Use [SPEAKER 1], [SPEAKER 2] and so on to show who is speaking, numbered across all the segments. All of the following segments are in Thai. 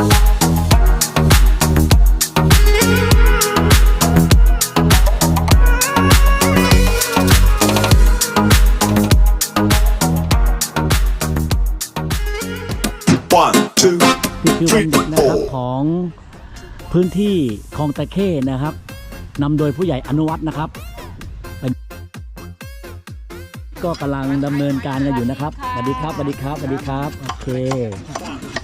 [SPEAKER 1] One, two,
[SPEAKER 2] นี่คือวันเด็กนะครับของพื้นที่คลองตะเข้นะครับนำโดยผู้ใหญ่อนุวัฒน์นะครับเป็นก็กำลังดำเนินการกันอยู่นะครับสวัสดีครับสวัสดีครับสวัสดีครับโอเค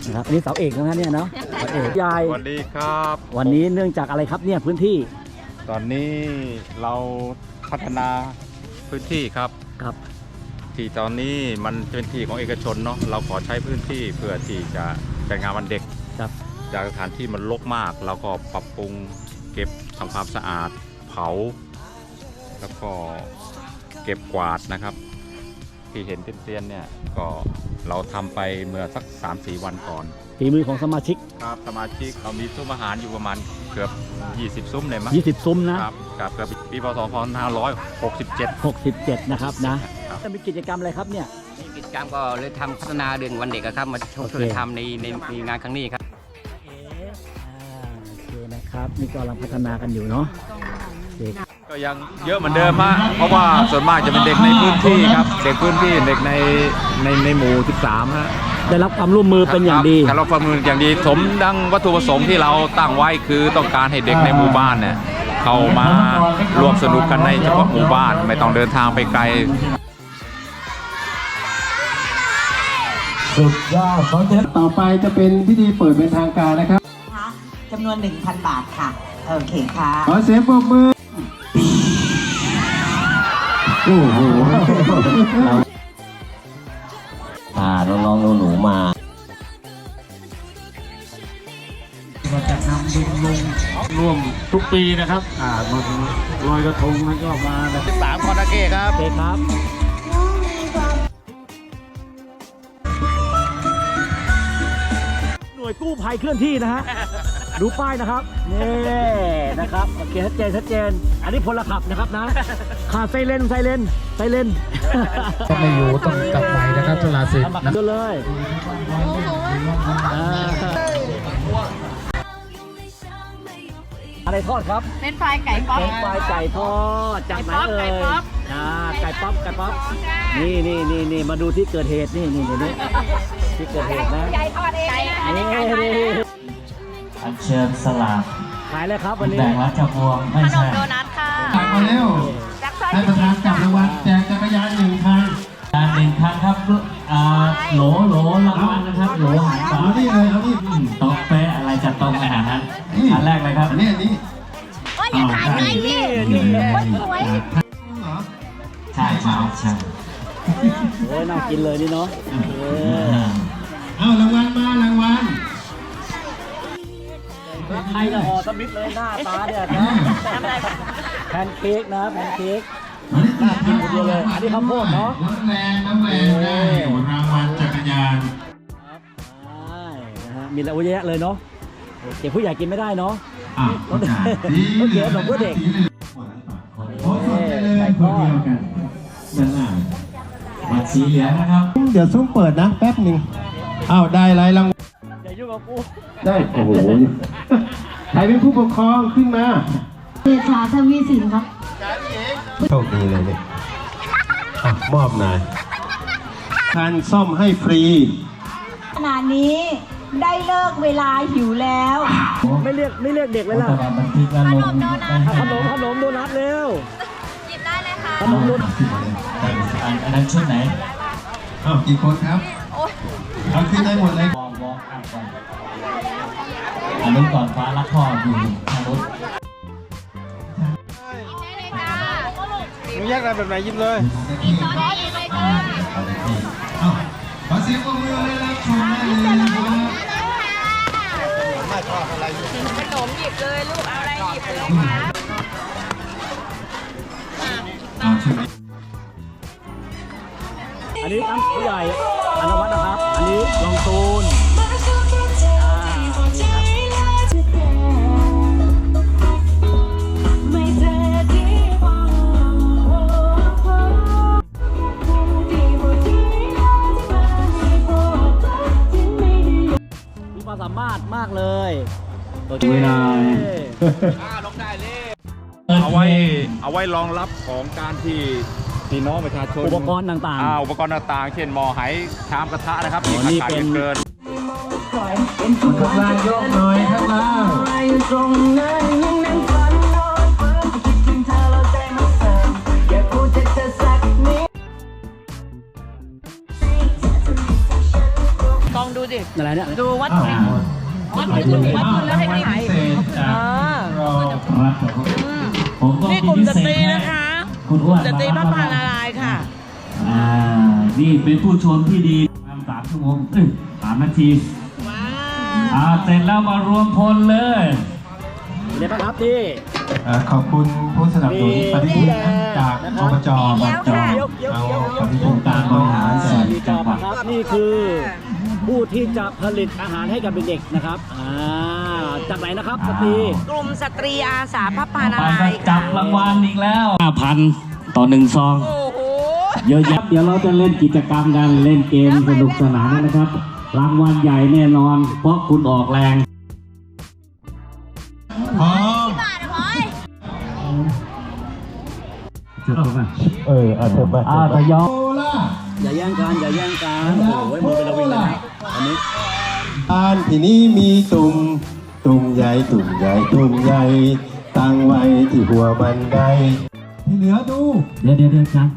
[SPEAKER 2] นะครับอันนี้เสาเอกนะเนี่ยเนาะเสาเอกยาย
[SPEAKER 3] สวัสดีครับ
[SPEAKER 2] วันนี้เนื่องจากอะไรครับเนี่ยพื้นที่
[SPEAKER 3] ตอนนี้เราพัฒนาพื้นที่ครับ
[SPEAKER 2] ครับ
[SPEAKER 3] ที่ตอนนี้มันเป็นที่ของเอกชนเนาะเราขอใช้พื้นที่เพื่อที่จะจัดงานวันเด็ก
[SPEAKER 2] ครับ
[SPEAKER 3] จากสถานที่มันรกมาก เราก็ปรับปรุงเก็บทำความสะอาดเผา แล้วก็เก็บกวาดนะครับ ที่เห็นเตียนๆเนี่ยก็เราทำไปเมื่อสัก3-4วันก่อน
[SPEAKER 2] ฝีมือของสมาชิก
[SPEAKER 3] ครับสมาชิกเรามีซุ้มอาหารอยู่ประมาณเกือบ 20 ซุ้มเลยมั้ง
[SPEAKER 2] 20 ซุ้มนะ ครับ
[SPEAKER 3] ครับเกือบปีพศ2567
[SPEAKER 2] 67 นะครับนะจะมีกิจกรรมอะไรครับเนี่ย
[SPEAKER 4] นี่กิจกรรมก็เลยทำพัฒนาเดือนวันเด็กอะครับ มาช่วย
[SPEAKER 2] โอเค
[SPEAKER 4] ช่วยทำในในในงานครั้งนี้ครับ
[SPEAKER 2] เอ๋อ่าโอเคนะครับ นี่ก็กำลังพัฒนากันอยู่เนาะโอเค
[SPEAKER 3] ก็ ยังเยอะเหมือนเดิมฮะเพราะว่าส่วนมากจะเป็นเด็กในพื้นที่ครับเด็กพื้นที่เด็กในในในหมู่ 13ฮะ
[SPEAKER 2] ได้รับความร่วมมือเป็นอย่างดี
[SPEAKER 3] ครับเราประเมินอย่างดีสมดังวัตถุประสงค์ที่เราตั้งไว้คือต้องการให้เด็กในหมู่บ้านเนี่ยเข้ามาร่วมสนุกกันในเฉพาะหมู่บ้านไม่ต้องเดินทางไปไกล
[SPEAKER 5] สุดยอดขอเชิญต่อไปจะเป็นพิธีเปิดเป็นทางการนะครับ
[SPEAKER 6] นะคะจำนวน 1,000 บาทค่ะ โอเคค่ะ
[SPEAKER 5] ขอเสียงปรบมือ โอ้โห
[SPEAKER 7] พาน้องๆหนูๆมา
[SPEAKER 5] เราจะนำดุลลงร่วมทุกปีนะครับ อ่ามาถึงลอยกระทงนั้นก็มาแบบ
[SPEAKER 2] โอเคครับหน่วยกู้ภัยเคลื่อนที่นะฮะ ดูป้ายนะครับนี่ นะครับโอเคชัดเจนชัดเจน อันนี้พลขับนะครับนะขาดไซเลนไซเลนไซเลน
[SPEAKER 5] ก็ไม่อยู่ต้องกลับไปนะครับชลาสิทธิ์นะ
[SPEAKER 2] ดูเลยอ่าอะไรทอดครับ
[SPEAKER 8] เป็นไฟไก่ป๊อป
[SPEAKER 2] เป็นไฟไก่ทอดจากไหนเอ่
[SPEAKER 8] ไก่
[SPEAKER 2] ย
[SPEAKER 8] ป๊อป
[SPEAKER 2] อ่าไก่ป๊อปไก่ป๊อปนี่นี่นี่นี่มาดูที่เกิดเหตุนี่นี่นี่นี่ที่เกิดเหตุนะ
[SPEAKER 8] ไก่ทอดเองอันนี้ไก่ทอด
[SPEAKER 2] นี่
[SPEAKER 8] เอง
[SPEAKER 7] อัญเชิญสลาก
[SPEAKER 2] ขายเลยครับวันนี้
[SPEAKER 7] แบ่งรัชพวงไม่
[SPEAKER 8] ขน
[SPEAKER 7] ใช่
[SPEAKER 8] มโดนัทค่ะ
[SPEAKER 5] ตักมาเร็ว
[SPEAKER 8] จากซอย
[SPEAKER 5] ให้ประธานจับรางวัลแจกจักรยานหนึ่งคัน
[SPEAKER 7] การหนึ่งครั้งครับอ่าโหลโหลรางวัลนะครับโหลหางปลา
[SPEAKER 5] เอานี่เลยเอานี่
[SPEAKER 7] อืมโต๊ะเป๊ะอะไรจะตรงขนาดนั้นอันแรกเลยครับ
[SPEAKER 5] อันนี้อันนี้
[SPEAKER 8] โอ้ยอย่าถ่ายไงนี่คนสวย
[SPEAKER 5] เหรอ
[SPEAKER 7] ใช่ใช่ใช่
[SPEAKER 2] โอ้ยน่ากินเลยนี่เนาะเออ
[SPEAKER 5] มิ
[SPEAKER 2] ธเลยหน้าตาเนี่ยนะแพนเค้กนะแพนเค้กน่ากินคนเดียวเลยอันนี้ข้าวโพดเนอะ
[SPEAKER 5] น้ำแรงน้ำแรงได้รางวัลจักรยาน
[SPEAKER 2] ครับใช่นะฮะมีอะไรเยอะแยะเลยเนาะเด็กผู้ใหญ่กินไม่ได้เนาะ
[SPEAKER 5] อะประกาศสีเหลือง
[SPEAKER 2] โอเคขนมเพื่อเด็ก
[SPEAKER 5] สีเหลืองโอ้สดไปเลยคนเดียวกัน
[SPEAKER 7] นั่นน่ะบัตรสีเหลืองนะครับ
[SPEAKER 5] เดี๋ยวซุ้มเปิดนะแป๊บหนึ่งอ้าวได้อะไรรางวัล
[SPEAKER 2] อย่ายุ่งกับกู
[SPEAKER 5] ได้โอ้โหใครเป็นผู้ปกครองขึ้นมา
[SPEAKER 8] เดชาทวีสินครับ
[SPEAKER 5] โชคดีเลยเนี่ยอะมอบหน่อยการซ่อมให้ฟรี
[SPEAKER 6] ขณะนี้ได้เลิกเวลาหิวแล้ว
[SPEAKER 2] ไม่เรียกไม่เรียกเด็กเลยล่ะ
[SPEAKER 7] แต่ว่าบันทึกแล้วลง
[SPEAKER 2] อะขนมขนมโดนัทเร็ว
[SPEAKER 8] หยิบได้เลยค่ะ
[SPEAKER 2] ขนมโดนัท
[SPEAKER 7] อันอันนั้นชุดไหน
[SPEAKER 5] อ้าวกี่คนครับ เอาขึ้นได้หมดเลย
[SPEAKER 7] วอร์มวอร์มอัพก่อนอันนู้นก่อนฟ้ารักพ่ออยู่ทางนู้น
[SPEAKER 3] มึงแยกอะไรแบบไหนยิ้มเลย
[SPEAKER 5] อ้าวขอเสียงปรบมือให้รับชมได้เลยนะครับ
[SPEAKER 8] ขนมหยิบเลยลูกเอาอะไรหยิบเลยค่ะ
[SPEAKER 5] เอาชุดนี้
[SPEAKER 2] อันนี้น้ำผู้ใหญ่ อนุวัฒน์นะครับ อันนี้ลองตูนความสามารถมากเลยโอเค
[SPEAKER 7] เวลา
[SPEAKER 3] เอาไว้เอาไว้รองรับของการที่ พี่น้องประชาชน
[SPEAKER 2] อุปกรณ์ต่าง
[SPEAKER 3] อ่าอุปกรณ์ต่างๆ เช่นหม้อไหชามกระทะนะครับ
[SPEAKER 2] อ๋อนี่
[SPEAKER 3] ขา
[SPEAKER 2] เป็น
[SPEAKER 3] เกิน
[SPEAKER 7] ข้างล่างยกหน่อยข้างล่าง
[SPEAKER 8] ลองดูดิ
[SPEAKER 2] ๆอะไรเนี่ย
[SPEAKER 8] ดูวัตถุดิบวัตถุดิบวัตถุดิบแล้วให้ขาย
[SPEAKER 7] คุณอ้วน
[SPEAKER 8] สตรีพระพานาลายณ์ค่ะ
[SPEAKER 7] อ่า นี่เป็นผู้ชมที่ดีประมาณสามชั่วโมงเอ้ยสามนาที
[SPEAKER 8] ว้า
[SPEAKER 7] อ่าเสร็จแล้วมารวมพลเลย
[SPEAKER 2] เดี๋ยวนะครับที่
[SPEAKER 5] อ่าขอบคุณผู้สนับสนุนปฏิทินจาก
[SPEAKER 2] นะครับ
[SPEAKER 5] อบจบจ
[SPEAKER 2] เดี๋ยวเดี๋ยว
[SPEAKER 5] เอา
[SPEAKER 2] เดี๋ยว
[SPEAKER 5] ปฏิทินการบริหารแจก
[SPEAKER 2] มีจ
[SPEAKER 5] จั
[SPEAKER 2] องบ
[SPEAKER 5] หวัด
[SPEAKER 2] นะครับนี่คือ ผู้ที่จะผลิตอาหารให้กับเด็กๆนะครับอ่าจากไหนนะครับสตรี
[SPEAKER 8] กลุ่มสตรีอาสาพระพานา
[SPEAKER 7] ไป
[SPEAKER 8] ลายณ์
[SPEAKER 7] จั
[SPEAKER 8] ค่ะ
[SPEAKER 7] บรางวัลอีกแล้ว5,000 ต่อหนึ่งซอง
[SPEAKER 8] โอ้โห
[SPEAKER 7] เยอะแยะเดี๋ยวเราจะเล่นกิจกรรมกันเล่นเกมสนุกสนานนะครับ รางวัลใหญ่แน่นอน เพราะคุณออกแรง
[SPEAKER 5] พร้อมเออเอาเถอะไป
[SPEAKER 7] อ่าทยอย
[SPEAKER 5] โอล่า
[SPEAKER 2] อย่าแย่งกันอย่าแย่งกันโอ้ยมือเป็นระวิงเลยนะ อันนี้
[SPEAKER 5] บ้านที่นี้มีตุ่มตุ่มใหญ่ตุ่มใหญ่ตุ่มใหญ่ตั้งไว้ที่หัวบันไดที่เหลือดู
[SPEAKER 7] เดี๋ยวเดี๋ยวเดี๋ยวจัง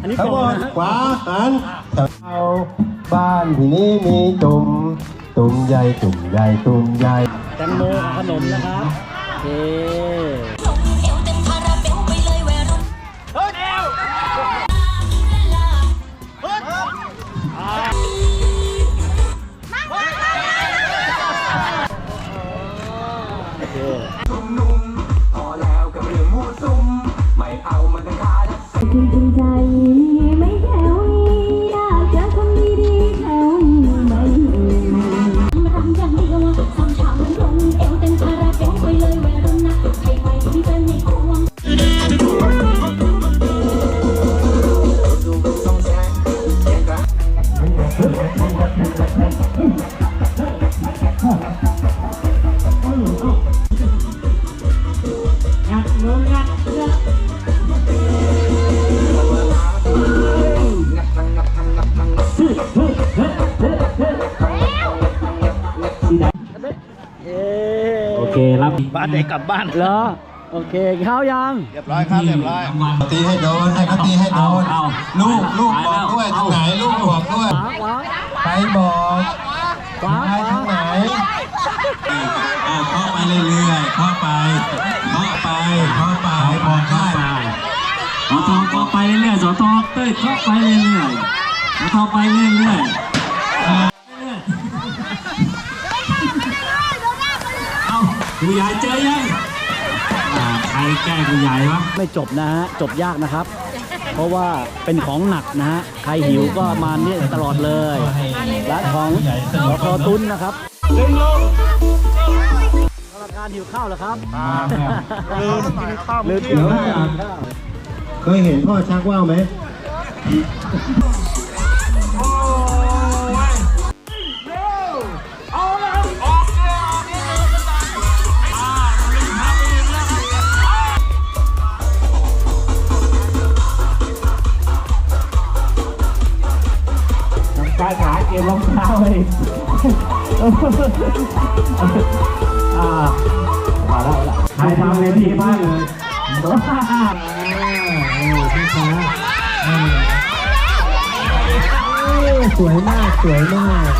[SPEAKER 2] อันนี้
[SPEAKER 5] ทั้ง
[SPEAKER 2] ก
[SPEAKER 5] หม
[SPEAKER 2] ล่อง
[SPEAKER 5] ด
[SPEAKER 2] นะฮะ
[SPEAKER 5] ขวาหันเอาบ้านที่นี้มีตุ่มตุ่มใหญ่ตุ่มใหญ่ตุ่มใหญ่
[SPEAKER 2] แตงโมกับขนมนะครับโอ ค
[SPEAKER 9] คุณจงใจไม่แถวนี้อยากเจอคนดีๆแถวนี้ไม่มีรำอย่างเดียวสองชามลงเอวเต็มคาราเบลไปเลยวัยรุ่นนะให้ไว้ที่เป็นในควงา
[SPEAKER 2] นเด็กกลับบ้านเหรอโอเคข้าวยัง
[SPEAKER 5] เรียบร้อยครับเรียบร้อยตีให้โดนให้เขาตีให้โดน
[SPEAKER 7] เอาเอา
[SPEAKER 5] ลูกลูกบอกด้วยทางไหนลูกบอกด้วย
[SPEAKER 2] ขวาขวา
[SPEAKER 5] ไปบอก
[SPEAKER 2] ขวา
[SPEAKER 5] ไป
[SPEAKER 2] ขวา
[SPEAKER 5] ทางไหนอ่าเคาะไปเรื่อยๆเคาะไปเคาะไปเคาะไปบอกได้
[SPEAKER 7] ไปสอทอก็ไปเรื่อยๆสอทอเต้ยก็ไปเรื่อยๆสอทอไปเรื่อยๆ เอาคุณยายเจอยังอ่าใครแกล้งคุณยายวะ
[SPEAKER 2] ไม่จบนะฮะ จบยากนะครับ เพราะว่าเป็นของหนักนะฮะ ใครหิวก็มาเนี่ยตลอดเลยร้านของสคตุ้นนะครับดึงลงกรรมการหิวข้าวเหรอครับลืมกินข้าวลืมกินข้าว
[SPEAKER 5] เคยเห็นพ่อชักว่าวไหม
[SPEAKER 7] อ่ามาแล้วใครทำเลยพี่มากเลย
[SPEAKER 5] สวยมาก สวยมาก